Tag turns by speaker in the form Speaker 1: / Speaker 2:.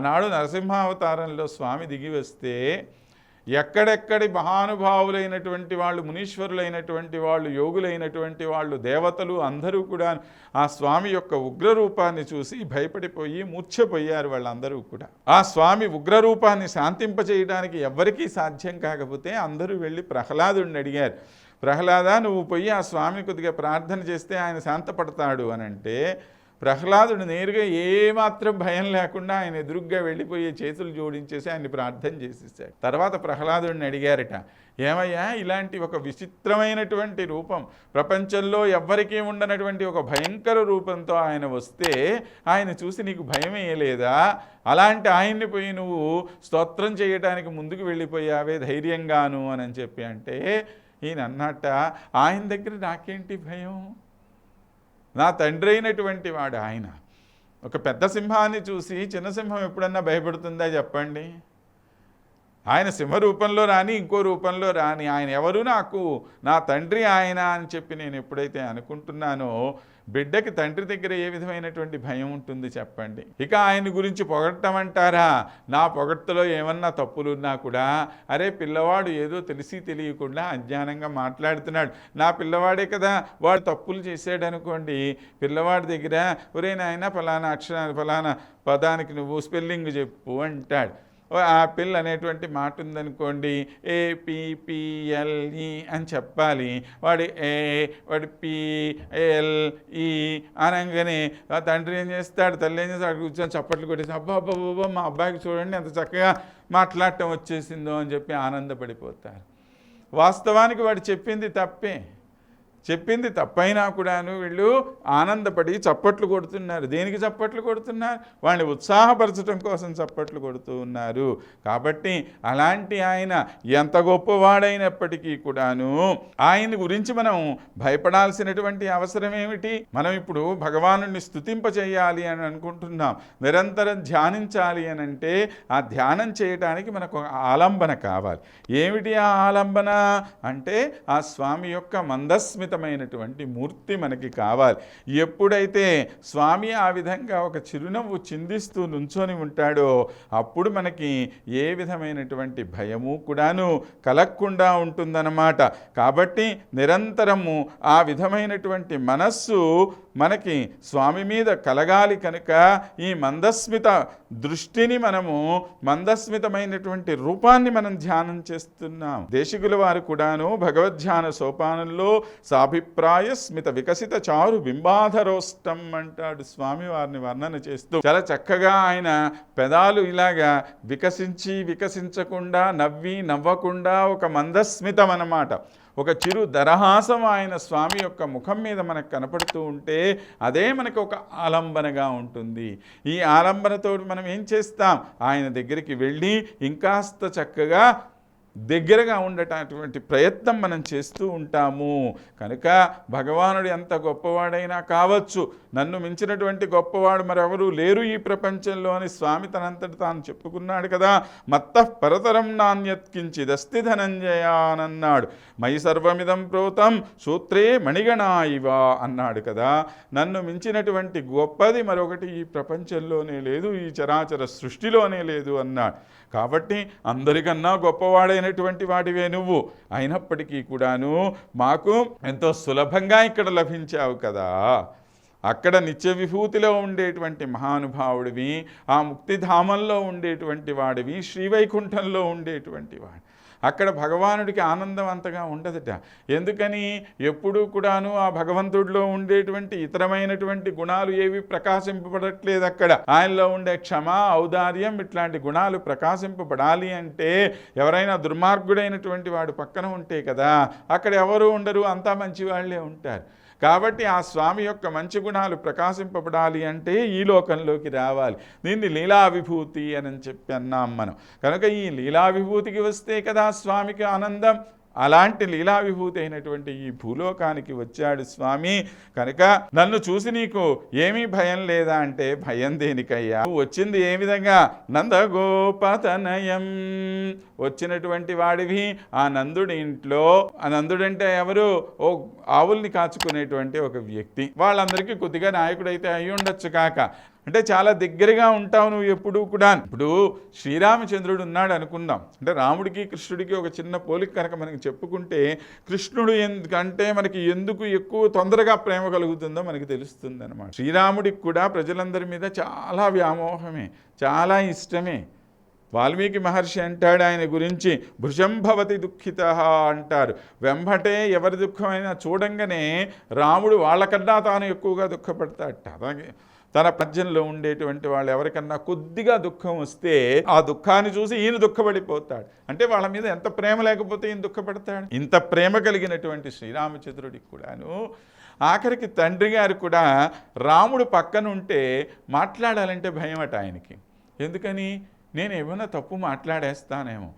Speaker 1: ఆనాడు నరసింహావతారంలో స్వామి దిగి వస్తే ఎక్కడెక్కడి మహానుభావులైనటువంటి వాళ్ళు మునీశ్వరులైనటువంటి వాళ్ళు యోగులైనటువంటి వాళ్ళు దేవతలు అందరూ కూడా ఆ స్వామి యొక్క ఉగ్రరూపాన్ని చూసి భయపడిపోయి మూర్ఛపోయారు వాళ్ళందరూ కూడా. ఆ స్వామి ఉగ్రరూపాన్ని శాంతింపచేయడానికి ఎవ్వరికీ సాధ్యం కాకపోతే అందరూ వెళ్ళి ప్రహ్లాదుడిని అడిగారు. ప్రహ్లాద నువ్వు పోయి ఆ స్వామిని కొద్దిగా ప్రార్థన చేస్తే ఆయన శాంతపడతాడు అని అంటే ప్రహ్లాదుడు నేరుగా ఏమాత్రం భయం లేకుండా ఆయన ఎదురుగ్గా వెళ్ళిపోయి చేతులు జోడించేసి ఆయన్ని ప్రార్థన చేసేసాడు. తర్వాత ప్రహ్లాదుడిని అడిగారట ఏమయ్యా ఇలాంటి ఒక విచిత్రమైనటువంటి రూపం ప్రపంచంలో ఎవ్వరికీ ఉండనటువంటి ఒక భయంకర రూపంతో ఆయన వస్తే ఆయన చూసి నీకు భయం వేయలేదా? అలాంటి ఆయన్ని పోయి నువ్వు స్తోత్రం చేయడానికి ముందుకు వెళ్ళిపోయావే ధైర్యంగాను అని చెప్పి అంటే ఈయన అన్నట్ట ఆయన దగ్గర నాకేంటి భయం? నా తండ్రి అయినటువంటి వాడు ఆయన. ఒక పెద్ద సింహాన్ని చూసి చిన్న సింహం ఎప్పుడన్నా భయపడుతుందా చెప్పండి? ఆయన సింహ రూపంలో రాని ఇంకో రూపంలో రాని ఆయన ఎవరు నాకు? నా తండ్రి ఆయన అని చెప్పి నేను ఎప్పుడైతే అనుకుంటున్నానో బిడ్డకి తండ్రి దగ్గర ఏ విధమైనటువంటి భయం ఉంటుంది చెప్పండి. ఇక ఆయన గురించి పొగట్టమంటారా అంటారా నా పొగట్టలో ఏమన్నా తప్పులున్నా కూడా అరే పిల్లవాడు ఏదో తెలిసి తెలియకుండా అజ్ఞానంగా మాట్లాడుతున్నాడు. నా పిల్లవాడే కదా వాడు తప్పులు చేశాడు అనుకోండి పిల్లవాడి దగ్గర ఒరే నాయన ఫలానా అక్షరాన్ని ఫలానా పదానికి నువ్వు స్పెల్లింగ్ చెప్పు అంటాడు. ఆపిల్ అనేటువంటి మాట ఉందనుకోండి ఏపీపిఎల్ఈ అని చెప్పాలి. వాడి ఏ వాడి పి ఎల్ ఈ అనగానే తండ్రి ఏం చేస్తాడు? తల్లి ఏం చేస్తాడు? కూర్చొని చప్పట్లు కొట్టేసి అబ్బా అబ్బా అబ్బా మా అబ్బాయికి చూడండి ఎంత చక్కగా మాట్లాడటం వచ్చేసిందో అని చెప్పి ఆనందపడిపోతారు. వాస్తవానికి వాడు చెప్పింది తప్పే. చెప్పింది తప్పైనా కూడాను వీళ్ళు ఆనందపడి చప్పట్లు కొడుతున్నారు. దేనికి చప్పట్లు కొడుతున్నారు? వాడిని ఉత్సాహపరచడం కోసం చప్పట్లు కొడుతూ ఉన్నారు. కాబట్టి అలాంటి ఆయన ఎంత గొప్పవాడైనప్పటికీ కూడాను ఆయన గురించి మనం భయపడాల్సినటువంటి అవసరం ఏమిటి? మనం ఇప్పుడు భగవాను స్తుతింప చేయాలి అని అనుకుంటున్నాం. నిరంతరం ధ్యానించాలి అని అంటే ఆ ధ్యానం చేయడానికి మనకు ఆలంబన కావాలి. ఏమిటి ఆ ఆలంబన? అంటే ఆ స్వామి యొక్క మందస్మితమైనటువంటి మూర్తి మనకి కావాలి. ఎప్పుడైతే స్వామి ఆ విధంగా ఒక చిరునవ్వు చిందిస్తూ నుంచొని ఉంటాడో అప్పుడు మనకి ఏ విధమైనటువంటి భయము కూడాను కలగకుండా ఉంటుందన్నమాట. కాబట్టి నిరంతరము ఆ విధమైనటువంటి మనస్సు మనకి స్వామి మీద కలగాలి కనుక ఈ మందస్మిత దృష్టిని మనము మందస్మితమైనటువంటి రూపాన్ని మనం ధ్యానం చేస్తున్నాం. దేశికుల వారు కూడాను భగవద్ధ్యాన సోపానంలో సాభిప్రాయ స్మిత వికసిత చారు బింబాధరోష్టం అంటాడు స్వామి వారిని వర్ణన చేస్తూ చాలా చక్కగా ఆయన పెదాలు ఇలాగా వికసించి వికసించకుండా నవ్వి నవ్వకుండా ఒక మందస్మితం అన్నమాట ఒక చిరు దరహాసం ఆయన స్వామి యొక్క ముఖం మీద మనకు కనపడుతూ ఉంటే అదే మనకు ఒక ఆలంబనగా ఉంటుంది. ఈ ఆలంబనతో మనం ఏం చేస్తాం? ఆయన దగ్గరికి వెళ్ళి ఇంకాస్త చక్కగా దగ్గరగా ఉండటటువంటి ప్రయత్నం మనం చేస్తూ ఉంటాము. కనుక భగవానుడు ఎంత గొప్పవాడైనా కావచ్చు. నన్ను మించినటువంటి గొప్పవాడు మరెవరూ లేరు ఈ ప్రపంచంలో అని స్వామి తనంతటి తాను చెప్పుకున్నాడు కదా. మత్త పరతరం నాణ్యత్కించిదస్తి ధనంజయ అన్నాడు మై సర్వమిదం ప్రోతం సూత్రే మణిగణా ఇవా అన్నాడు కదా. నన్ను మించినటువంటి గొప్పది మరొకటి ఈ ప్రపంచంలోనే లేదు ఈ చరాచర సృష్టిలోనే లేదు అన్నాడు. కాబట్టి అందరికన్నా గొప్పవాడైనటువంటి వాడివే నువ్వు. అయినప్పటికీ కూడాను మాకు ఎంతో సులభంగా ఇక్కడ లభించావు కదా. అక్కడ నిత్య విభూతిలో ఉండేటువంటి మహానుభావుడివి ఆ ముక్తిధామంలో ఉండేటువంటి వాడివి శ్రీవైకుంఠంలో ఉండేటువంటి వాడు. అక్కడ భగవానుడికి ఆనందం అంతగా ఉండదట. ఎందుకని? ఎప్పుడూ కూడాను ఆ భగవంతుడిలో ఉండేటువంటి ఇతరమైనటువంటి గుణాలు ఏవి ప్రకాశింపబడట్లేదు అక్కడ. ఆయనలో ఉండే క్షమ ఔదార్యం ఇట్లాంటి గుణాలు ప్రకాశింపబడాలి అంటే ఎవరైనా దుర్మార్గుడైనటువంటి వాడు పక్కన ఉంటే కదా అక్కడ ఎవరు ఉండరు అంతా మంచి వాళ్ళే ఉంటారు. కాబట్టి ఆ స్వామి యొక్క మంచి గుణాలు ప్రకాశింపబడాలి అంటే ఈ లోకంలోకి రావాలి. దీన్ని లీలా విభూతి అని చెప్పి అన్నాం మనం. కనుక ఈ లీలా విభూతికి వస్తే కదా స్వామికి ఆనందం. అలాంటి లీలా విభూతి అయినటువంటి ఈ భూలోకానికి వచ్చాడు స్వామి. కనుక నన్ను చూసి నీకు ఏమీ భయం లేదా అంటే భయం దేనికయ్యా? వచ్చింది ఏ విధంగా? నందగోపతనయం. వచ్చినటువంటి వాడివి ఆ నందుడి ఇంట్లో ఆ నందుడంటే ఎవరు? ఓ ఆవుల్ని కాచుకునేటువంటి ఒక వ్యక్తి. వాళ్ళందరికీ కొద్దిగా నాయకుడైతే అయి ఉండొచ్చు కాక. అంటే చాలా దగ్గరగా ఉంటావు నువ్వు ఎప్పుడూ కూడా ఇప్పుడు శ్రీరామచంద్రుడు ఉన్నాడు అనుకుందాం. అంటే రాముడికి కృష్ణుడికి ఒక చిన్న పోలిక కనుక మనకి చెప్పుకుంటే కృష్ణుడు ఎందుకంటే మనకి ఎందుకు ఎక్కువ తొందరగా ప్రేమ కలుగుతుందో మనకి తెలుస్తుంది అనమాట శ్రీరాముడికి కూడా ప్రజలందరి మీద చాలా వ్యామోహమే చాలా ఇష్టమే. వాల్మీకి మహర్షి అంటాడు ఆయన గురించి భృశంభవతి దుఃఖిత అంటారు. వెంబటే ఎవరి దుఃఖమైనా చూడంగానే రాముడు వాళ్ళకన్నా తాను ఎక్కువగా దుఃఖపడతాడట. అలాగే తన పద్యంలో ఉండేటువంటి వాళ్ళు ఎవరికన్నా కొద్దిగా దుఃఖం వస్తే ఆ దుఃఖాన్ని చూసి ఈయన దుఃఖపడిపోతాడు. అంటే వాళ్ళ మీద ఎంత ప్రేమ లేకపోతే ఈయన దుఃఖపడతాడు? ఇంత ప్రేమ కలిగినటువంటి శ్రీరామచంద్రుడికి కూడాను ఆఖరికి తండ్రి గారు కూడా రాముడు పక్కన ఉంటే మాట్లాడాలంటే భయం అట ఆయనకి. ఎందుకని? నేను ఏమైనా తప్పు మాట్లాడేస్తానేమో.